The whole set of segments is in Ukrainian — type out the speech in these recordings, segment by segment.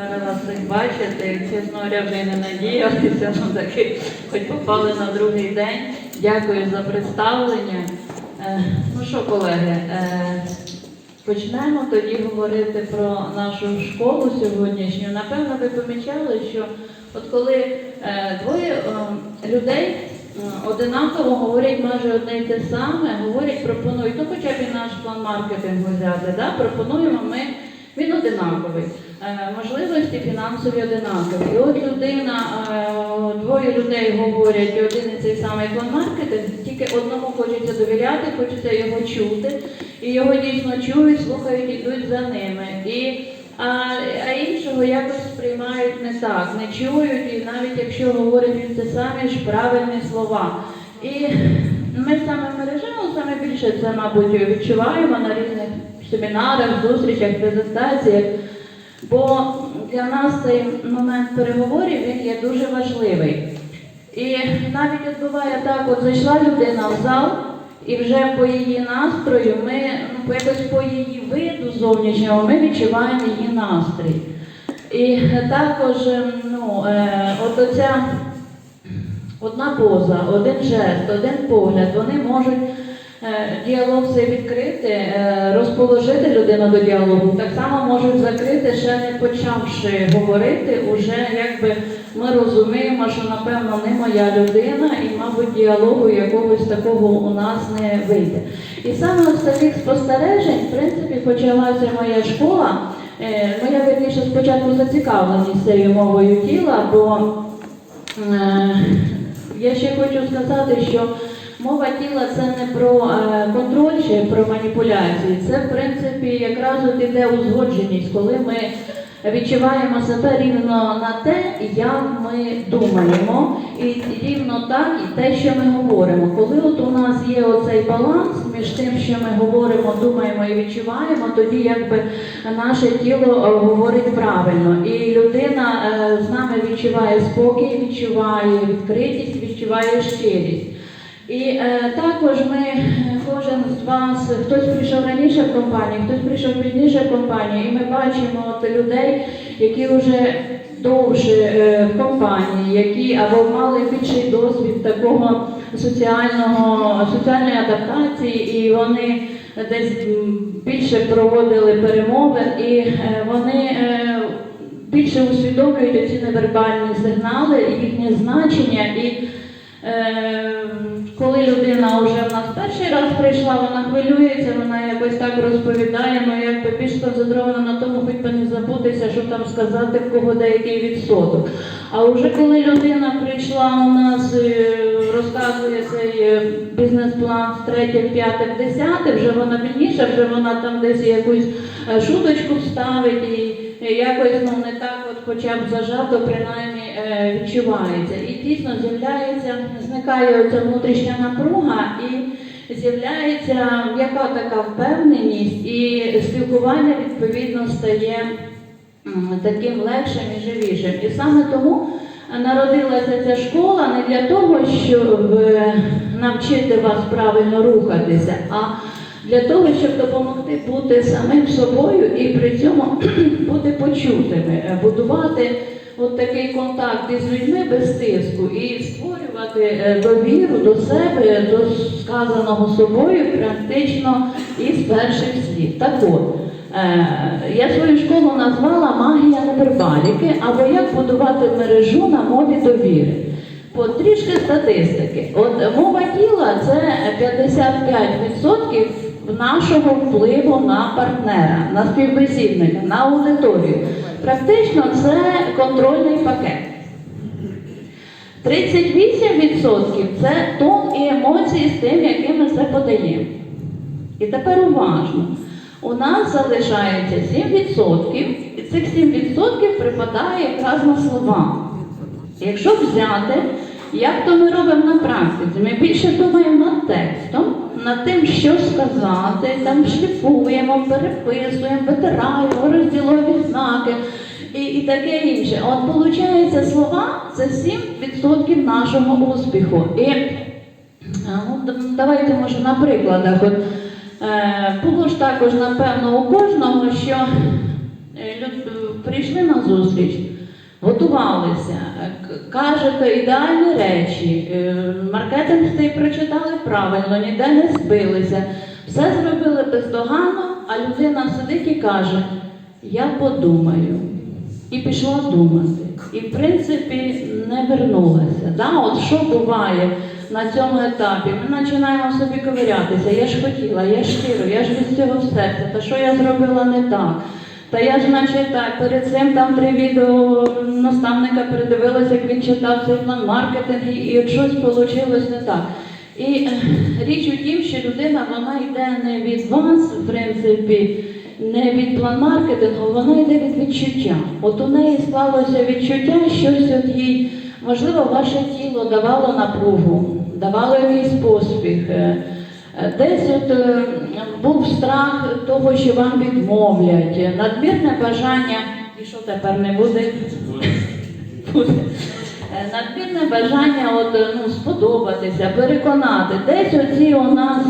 Рада вас всіх бачити. Чесно говоря, не надіялися, ну таки хоч попали на другий день. Дякую за представлення. Е, ну що, колеги, е, почнемо тоді говорити про нашу школу сьогоднішню. Напевно, ви помічали, що от коли е, двоє е, людей е, одинаково говорять майже одне й те саме, говорять, пропонують, ну хоча б і наш план маркетингу взяти, да? пропонуємо ми. Він одинаковий. Е, Можливості фінансові одинакові. І от людина, е, двоє людей говорять і один і цей самий план маркетинг, тільки одному хочеться довіряти, хочеться його чути, і його дійсно чують, слухають, ідуть за ними. І, а, а іншого якось сприймають не так, не чують, і навіть якщо говорить він це самі ж правильні слова. І ми саме мережево саме більше це, мабуть, відчуваємо на різних семінарах, зустрічах, презентаціях. Бо для нас цей момент переговорів він є дуже важливий. І навіть от буває так, от зайшла людина в зал, і вже по її настрою, ми ну, якось по її виду зовнішнього ми відчуваємо її настрій. І також ем, ну, е, от оця одна поза, один жест, один погляд, вони можуть діалог цей відкрити, е, розположити людину до діалогу, так само можуть закрити, ще не почавши говорити, уже якби ми розуміємо, що напевно не моя людина, і, мабуть, діалогу якогось такого у нас не вийде. І саме з таких спостережень, в принципі, почалася моя школа. Е, Моя вірніше спочатку зацікавленість цією мовою тіла, бо Е, Я ще хочу сказати, що мова тіла це не про е, контроль чи про маніпуляції. Це, в принципі, якраз от іде узгодженість, коли ми відчуваємо себе рівно на те, як ми думаємо, і рівно так і те, що ми говоримо. Коли от у нас є оцей баланс між тим, що ми говоримо, думаємо і відчуваємо, тоді якби наше тіло е, говорить правильно. І людина е, з нами відчуває спокій, відчуває відкритість, відчуває щирість. І е, також ми, е, кожен з вас, хтось прийшов раніше в компанію, хтось прийшов пізніше в компанію, і ми бачимо от людей, які вже довше е, в компанії, які або мали більший досвід такого соціального, соціальної адаптації, і вони десь більше проводили перемовин, і е, вони е, більше усвідомлюють ці невербальні сигнали, їхнє значення. І коли людина вже в нас перший раз прийшла, вона хвилюється, вона якось так розповідає, ну якби більш концентрована на тому, хоч би не забутися, що там сказати, в кого деякий відсоток. А вже коли людина прийшла у нас, е, розказує цей е, бізнес-план з третє, п'яте, десяте, вже вона більніша, вже вона там десь якусь е, шуточку вставить і якось ну, не так, от хоча б зажато, принаймні е, відчувається. І дійсно з'являється, зникає оця внутрішня напруга і з'являється яка така впевненість, і спілкування відповідно стає таким легшим і живішим. І саме тому народилася ця школа не для того, щоб е, навчити вас правильно рухатися, а для того, щоб допомогти бути самим собою і при цьому бути почутими, е, будувати от такий контакт із людьми без тиску і створювати е, довіру до себе, до сказаного собою практично із перших слів. Так от, е, я свою школу назвала магія невербаліки або як будувати мережу на мові довіри. От трішки статистики. От мова тіла це 55% нашого впливу на партнера, на співбесідника, на аудиторію. Практично це контрольний пакет. 38% це тон і емоції з тим, яким ми це подаємо. І тепер уважно. У нас залишається 7%, і цих 7% припадає якраз на слова. Якщо взяти, як то ми робимо на практиці, ми більше думаємо над текстом, над тим, що сказати, там шліфуємо, переписуємо, витираємо, розділові знаки і, і таке інше. От виходить, слова це 7% нашого успіху. І ну, давайте може на прикладах. От, е, було ж також, напевно, у кожного, що е, прийшли на зустріч, готувалися, кажете ідеальні речі, е, маркетинг цей прочитали правильно, ніде не збилися, все зробили бездоганно, а людина сидить і каже, я подумаю. І пішла думати. І в принципі не вернулася. Да? От що буває на цьому етапі? Ми починаємо собі ковирятися. Я ж хотіла, я ж щиро, я ж від цього серця. Та що я зробила не так? Та я ж наче так, перед цим там три відео наставника передивилася, як він читав цей план маркетингу, і щось вийшло не так. І е, річ у тім, що людина вона йде не від вас, в принципі, не від план маркетингу, вона йде від відчуття. От у неї склалося відчуття, щось от їй, можливо, ваше тіло давало напругу, давало якийсь поспіх. Е, Десь от е, був страх того, що вам відмовлять, надмірне бажання, і що тепер не буде? Е, Надмірне бажання от, ну, сподобатися, переконати. Десь оці у нас,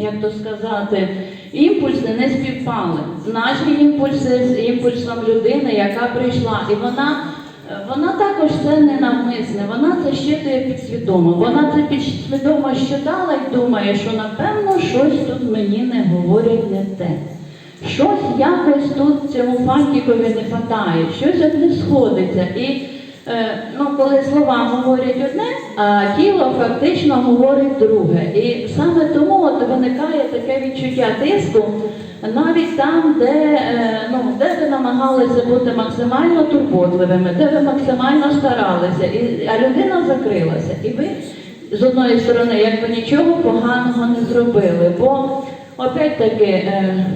як то сказати, імпульси не співпали. Наші імпульси з імпульсом людини, яка прийшла, і вона. Вона також це не навмисне, вона це щитує підсвідомо. Вона це підсвідомо щитала і думає, що напевно щось тут мені не говорять не те. Щось якось тут цьому фантикові не хватає, щось от не сходиться. І е, ну, коли слова говорять одне, а тіло фактично говорить друге. І саме тому от виникає таке відчуття тиску, навіть там, де, е, ну, де ви намагалися бути максимально турботливими, де ви максимально старалися, і, а людина закрилася. І ви з одної сторони, якби нічого поганого не зробили. Бо опять-таки. Е,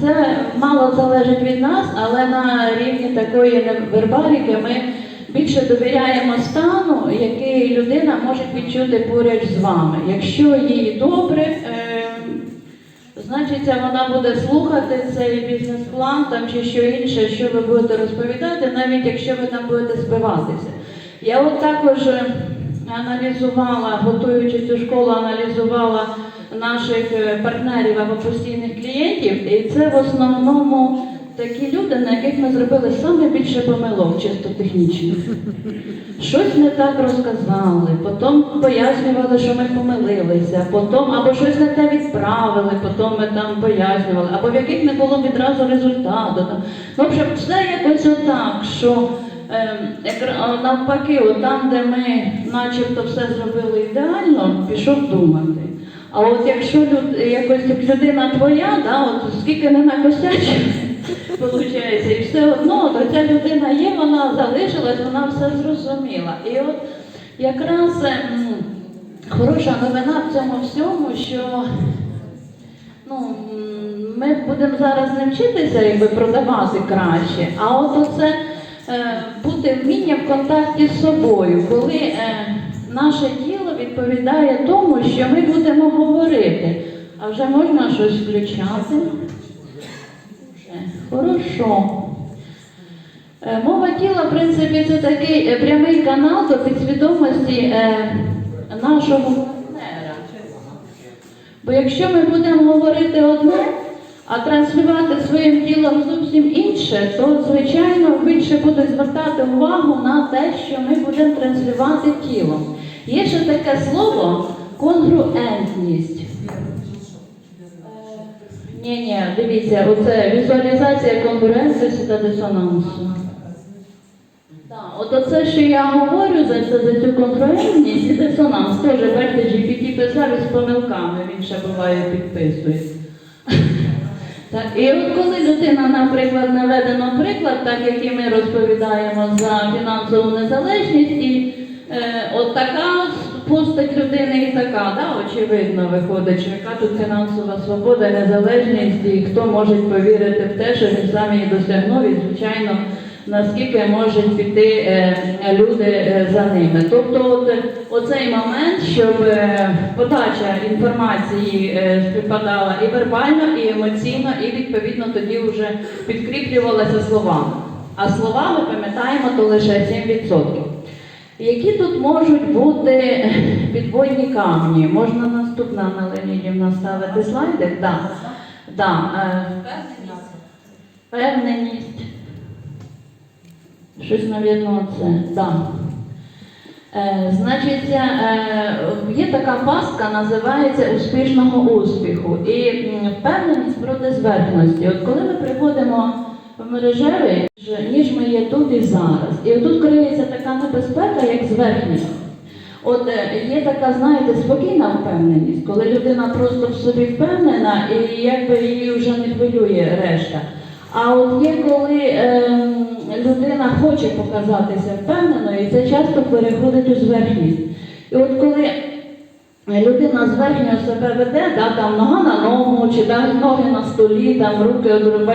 це мало залежить від нас, але на рівні такої вербаліки ми більше довіряємо стану, який людина може відчути поряд з вами. Якщо їй добре, е, значить вона буде слухати цей бізнес-план там чи що інше, що ви будете розповідати, навіть якщо ви там будете збиватися. Я от також е, аналізувала, готуючи цю школу, аналізувала наших е, партнерів або постійних клієнтів, і це в основному такі люди, на яких ми зробили саме більше помилок, чисто технічних. Щось не так розказали, потім пояснювали, що ми помилилися, потім або щось не те відправили, потім ми там пояснювали, або в яких не було відразу результату. Там. В общем, все якось отак, що е, навпаки, там, де ми начебто все зробили ідеально, пішов думати. А от якщо люд, якось як людина твоя, да, от скільки не накосячив, виходить, і все одно, то ця людина є, вона залишилась, вона все зрозуміла. І от якраз е, хороша новина в цьому всьому, що ну, ми будемо зараз не вчитися, якби продавати краще, а от оце е, бути вміння в контакті з собою, коли е, наше тіло відповідає тому, що ми будемо говорити. А вже можна щось включати. Хорошо. Е, Мова тіла, в принципі, це такий е, прямий канал до підсвідомості е, нашого партнера. Бо якщо ми будемо говорити одне, а транслювати своїм тілом зовсім інше, то, звичайно, більше буде звертати увагу на те, що ми будемо транслювати тілом. Є ще таке слово конгруентність. Ні, ні, дивіться, оце візуалізація конгруентності та дисонансу. Так, от оце, що я говорю за, це, за цю конгруентність і дисонанс, теж бачите, GPT писав із помилками, він ще буває підписує. Так, і от коли людина, наприклад, наведено приклад, так як і ми розповідаємо за фінансову незалежність, і е, от така постать людини і така, да, очевидно, виходить, що яка тут фінансова свобода, незалежність, і хто може повірити в те, що він сам її досягнув, і звичайно, наскільки можуть піти е, люди е, за ними. Тобто, от, е, оцей момент, щоб е, подача інформації е, співпадала і вербально, і емоційно, і відповідно тоді вже підкріплювалася словами. А слова, ми пам'ятаємо, то лише 7%. Які тут можуть бути підводні камні? Можна наступна на Леонідівна ставити слайдик? Да. Да. е, Впевненість. Щось, навірно, це. Да. Е, значить, е, є така пастка, називається успішного успіху і впевненість проти зверхності. От коли ми приходимо мережевий, ніж ми є тут і зараз. І отут криється така небезпека, як зверхність. От е, є така, знаєте, спокійна впевненість, коли людина просто в собі впевнена і якби її вже не хвилює решта. А от є коли ем, людина хоче показатися впевненою, і це часто переходить у зверхність. І от коли людина зверхньо себе веде, да, там нога на ногу, чи там ноги на столі, там руки от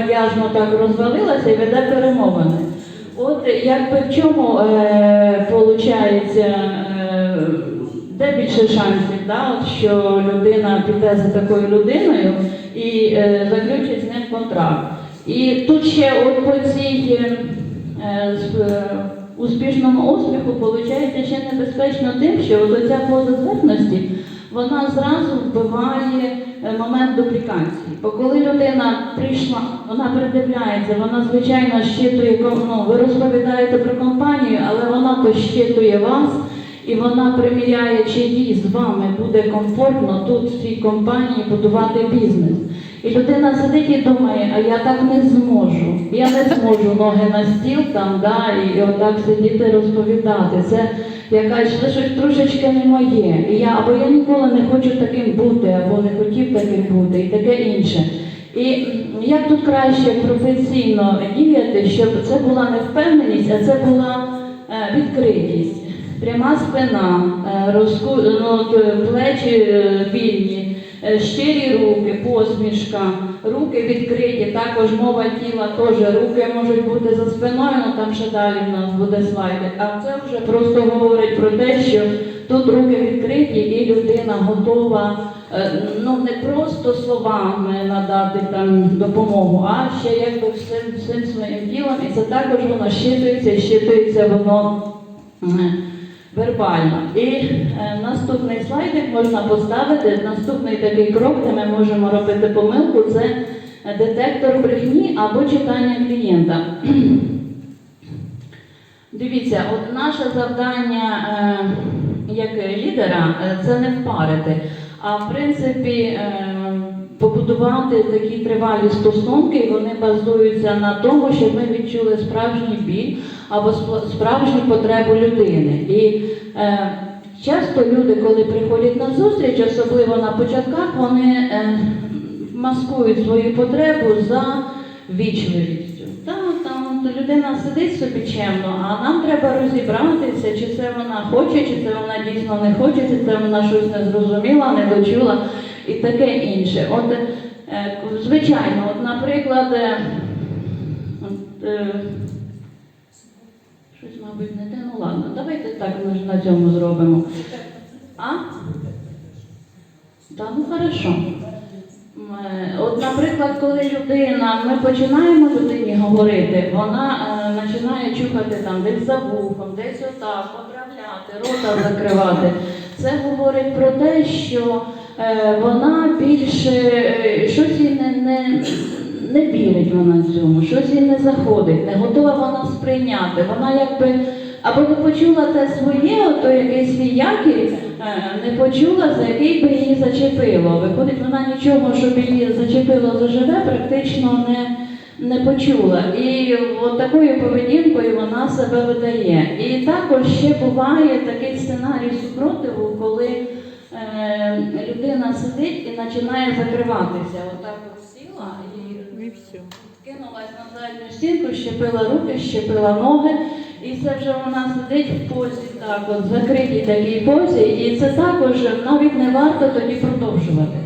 так розвалилася і веде перемовини. От якби в чому е, е, де більше шансів, да, от, що людина піде за такою людиною і е, заключить з ним контракт. І тут ще от по цій е, е, успішному успіху виходить ще небезпечно тим, що оця поза зверхності, вона зразу вбиває е, момент дуплікації. Бо коли людина прийшла, вона придивляється, вона звичайно щитує, ну, ви розповідаєте про компанію, але вона то щитує вас. І вона приміряє, чи їй з вами буде комфортно тут, в цій компанії, будувати бізнес. І людина сидить і думає, а я так не зможу. Я не зможу ноги на стіл там, да, і отак сидіти розповідати. Це якась це трошечки не моє. І я, або я ніколи не хочу таким бути, або не хотів таким бути, і таке інше. І як тут краще професійно діяти, щоб це була не впевненість, а це була е, відкритість. Пряма спина, е, розку... ну, плечі е, вільні, щирі руки, посмішка, руки відкриті, також мова тіла теж руки можуть бути за спиною, ну там ще далі в нас буде слайдик. А це вже просто говорить про те, що тут руки відкриті і людина готова е, ну не просто словами надати там допомогу, а ще якби всім, всім своїм тілом, і це також воно щитується, щитується воно. Вербально. І е, наступний слайдик можна поставити. Наступний такий крок, де ми можемо робити помилку, це е, детектор брехні або читання клієнта. Дивіться, от наше завдання е, як лідера е, це не впарити, а в принципі е, побудувати такі тривалі стосунки, вони базуються на тому, щоб ми відчули справжній біль або справжню потребу людини. І е, часто люди, коли приходять на зустріч, особливо на початках, вони е, маскують свою потребу за вічливістю. Та, там людина сидить собі чемно, а нам треба розібратися, чи це вона хоче, чи це вона дійсно не хоче, чи це вона щось не зрозуміла, не дочула і таке інше. От, е, звичайно, от, наприклад, е, от, е, щось, мабуть, не те, ну ладно, давайте так на цьому зробимо. А? Та ну хорошо. От, наприклад, коли людина, ми починаємо людині говорити, вона е, починає чухати там десь за вухом, десь отак, поправляти, рота закривати. Це говорить про те, що вона більше е, щось їй не, не, не вірить вона цьому, щось їй не заходить, не готова вона сприйняти. Вона якби або не почула те своє, ото якийсь свій якір, е, не почула, за який би її зачепило. Виходить, вона нічого, щоб її зачепило заживе, практично не, не почула. І от такою поведінкою вона себе видає. І також ще буває такий сценарій супротиву, коли е, людина сидить і починає закриватися. Отак от сіла і. Кинулась на задню стінку, щепила руки, щепила ноги, і це вже вона сидить в позі, так, от закритій такій позі, і це також навіть не варто тоді продовжувати.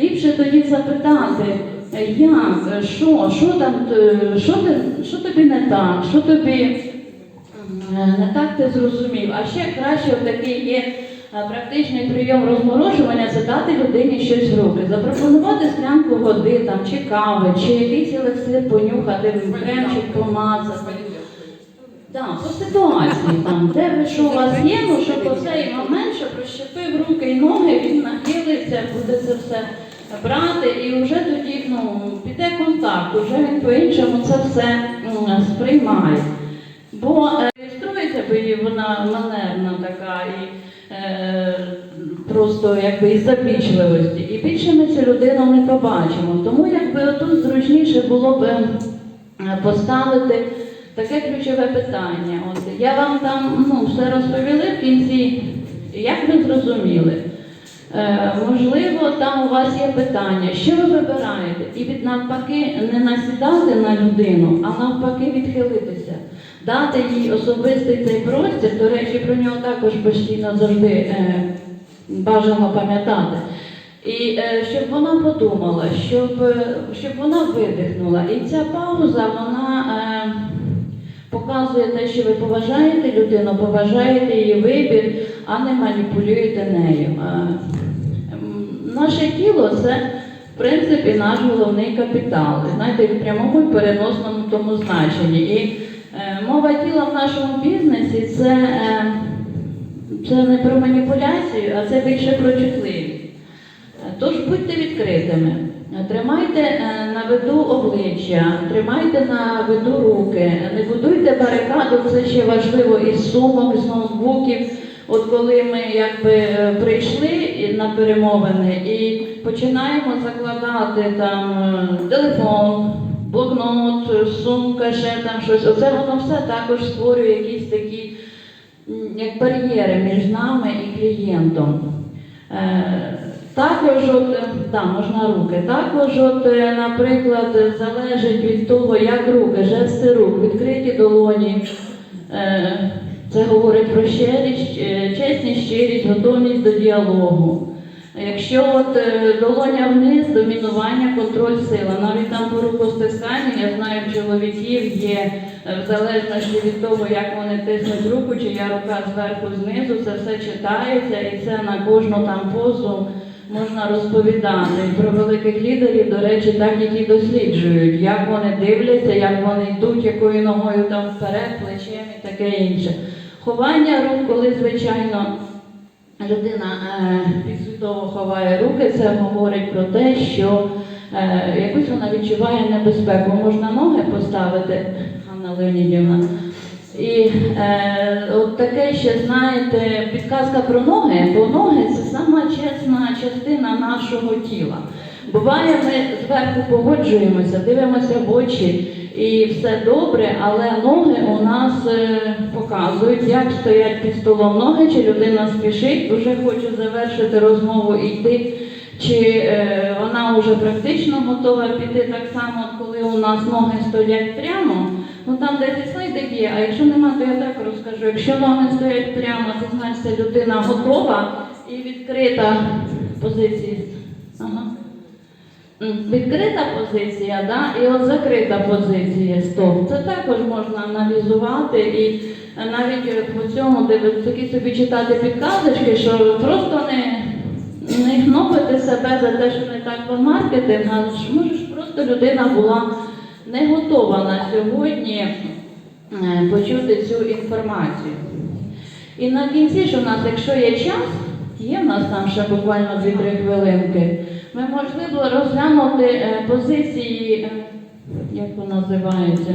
Ліпше тоді запитати, як, що, що там, е, що, ти, що тобі не так, що тобі Е, Не так ти зрозумів. А ще краще такий є е, практичний прийом розморожування це дати людині щось в руки. Запропонувати склянку води там, чи кави, чи якийсь елексир понюхати, кремчик помазати. Так, по ситуації, там, де ви що у вас є, ну щоб у цей момент, щоб розщепив руки і ноги, він нахилиться, буде це все брати, і вже тоді ну, піде контакт, вже він по-іншому це все м, сприймає. Бо е, реєструється, бо вона манерна така і просто якби із запічливості. І більше ми цю людину не побачимо. Тому якби отут зручніше було б е, поставити таке ключове питання. От я вам там ну, все розповіли в кінці, як ви зрозуміли. Е, можливо, там у вас є питання, що ви вибираєте, і від навпаки не насідати на людину, а навпаки відхилитися, дати їй особистий цей простір. До речі, про нього також постійно завжди е, бажано пам'ятати. І е, щоб вона подумала, щоб, щоб вона видихнула. І ця пауза, вона е, показує те, що ви поважаєте людину, поважаєте її вибір, а не маніпулюєте нею. Е, Наше тіло це, в принципі, наш головний капітал. Знаєте, в прямому і переносному тому значенні. І мова тіла в нашому бізнесі це, е, це не про маніпуляцію, а це більше про чутливість. Тож будьте відкритими. Тримайте е, на виду обличчя, тримайте на виду руки, не будуйте барикаду, це ще важливо із сумок, з ноутбуків. От коли ми якби е, прийшли на перемовини і починаємо закладати там е, телефон, блокнот, сумка, ще там щось. Оце воно все також створює якісь такі як бар'єри між нами і клієнтом. Е, Також, от, е, да, можна руки. Також, от, е, наприклад, залежить від того, як руки, жести рук, відкриті долоні. Це говорить про щирість, чесність, щирість, готовність до діалогу. Якщо от е, долоня вниз, домінування, контроль, сила. Навіть там по рукостисканню, я знаю, в чоловіків є е, в залежності від того, як вони тиснуть руку, чия рука зверху знизу, це все читається і це на кожну там позу можна розповідати. Про великих лідерів, до речі, так їх і досліджують, як вони дивляться, як вони йдуть, якою ногою там вперед, плечем і таке інше. Ховання рук, коли, звичайно, людина е, підсвідомо ховає руки, це говорить про те, що е, якось вона відчуває небезпеку. Можна ноги поставити, Анна Леонідівна. І е, от таке ще, знаєте, підказка про ноги, бо ноги це сама чесна частина нашого тіла. Буває, ми зверху погоджуємося, дивимося в очі і все добре, але ноги у нас е, показують, як стоять під столом ноги, чи людина спішить, вже хоче завершити розмову і йти, чи е, вона вже практично готова піти так само, коли у нас ноги стоять прямо. Ну там 10 слайдів є, а якщо нема, то я так розкажу. Якщо ноги стоять прямо, це значить людина готова і відкрита позиція. Ага. Відкрита позиція, да? і от закрита позиція, стоп. Це також можна аналізувати і навіть по цьому такі собі читати підказочки, що просто не, не гнобити себе за те, що не так по маркетинг, а може ж просто людина була не готова на сьогодні е, почути цю інформацію. І на кінці, що в нас, якщо є час, є в нас там ще буквально 2-3 хвилинки, ми можливо розглянути е, позиції, е, як воно називається?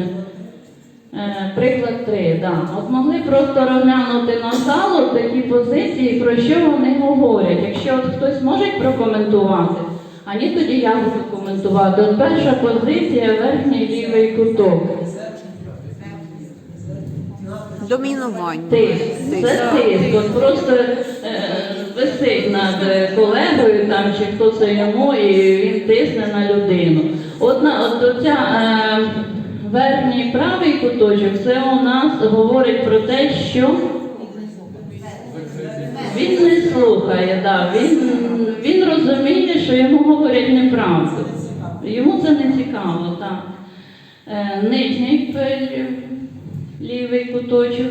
Е, Приклад 3, да. От могли просто розглянути на залу такі позиції, про що вони говорять. Якщо от хтось може прокоментувати, а ні, тоді я буду коментувати. От перша позиція верхній лівий куток. Домінування. Тиск. Тиск. Це тиск. От просто е, висить над е, колегою там, чи хто це йому, і він тисне на людину. От, на, от оця е, верхній правий куточок, це у нас говорить про те, що він не слухає, да, він, він розуміє, що йому говорять неправду. Йому це не цікаво, так. Е, нижній лівий куточок.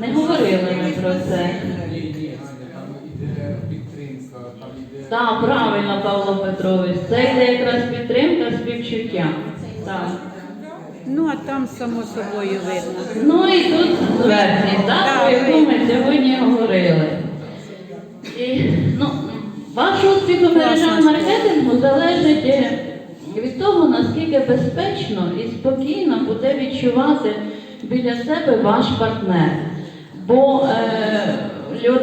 Не говорили ми про це. Так, правильно, Павло Петрович. Це йде якраз підтримка співчуття. Так. Ну, а там само собою видно. Ну і тут зверхній, так, про яку ми сьогодні говорили. І, ну, ваш успіх у мережах маркетингу залежить від того, наскільки безпечно і спокійно буде відчувати біля себе ваш партнер. Бо е,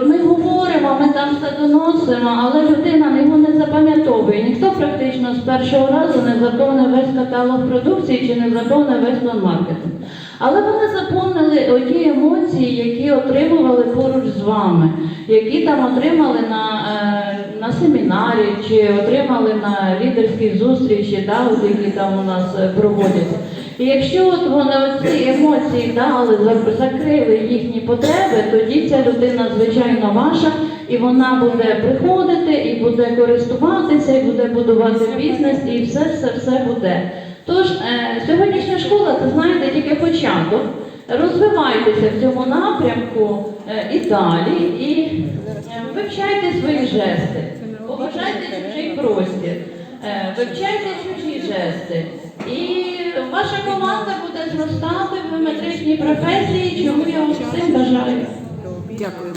ми говоримо, ми там все доносимо, але людина його не запам'ятовує. Ніхто практично з першого разу не заповнив весь каталог продукції чи не заповнив весь маркетинг. Але вони заповнили оті емоції, які отримували поруч з вами, які там отримали на, е, на семінарі чи отримали на лідерській зустрічі, да, от які там у нас е, проводяться. І якщо от вони оці емоції дали, закрили їхні потреби, тоді ця людина, звичайно, ваша, і вона буде приходити, і буде користуватися, і буде будувати бізнес, і все, все, все буде. Тож е, сьогоднішня школа, це знаєте, тільки початок. Розвивайтеся в цьому напрямку е, і далі, і е, вивчайте свої жести, поважайте чужий простір, вивчайте чужі жести. І ваша команда буде зростати в геометричній професії, чому я вам всім бажаю. Дякую.